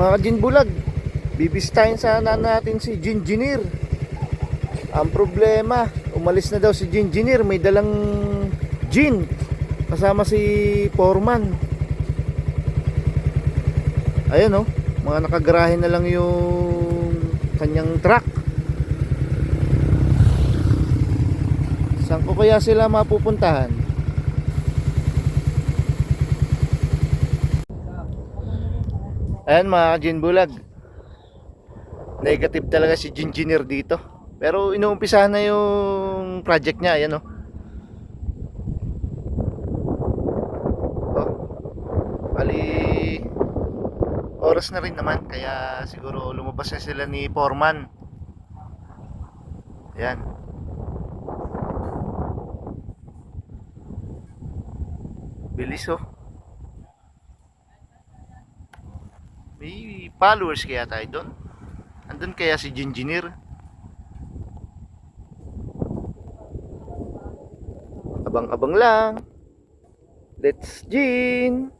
Mga Jin Bulag, bibistahin sana natin si Gingineer. Ang problema, umalis na daw si Gingineer, may dalang gin kasama si Foreman. Ayun oh, mga nakagarahe na lang yung kanyang truck. Saan ko kaya sila mapupuntahan? Ayan mga Jin Bulag. Negative talaga si Gingineer dito. Pero inuumpisahan na yung project niya, ayan oh. Oh. Bali oras na rin naman kaya siguro lumabas na sila ni Foreman. Ayan. Bilis oh. May followers kaya tayo doon? Andun kaya si Gingineer? Abang-abang lang. Let's Gin!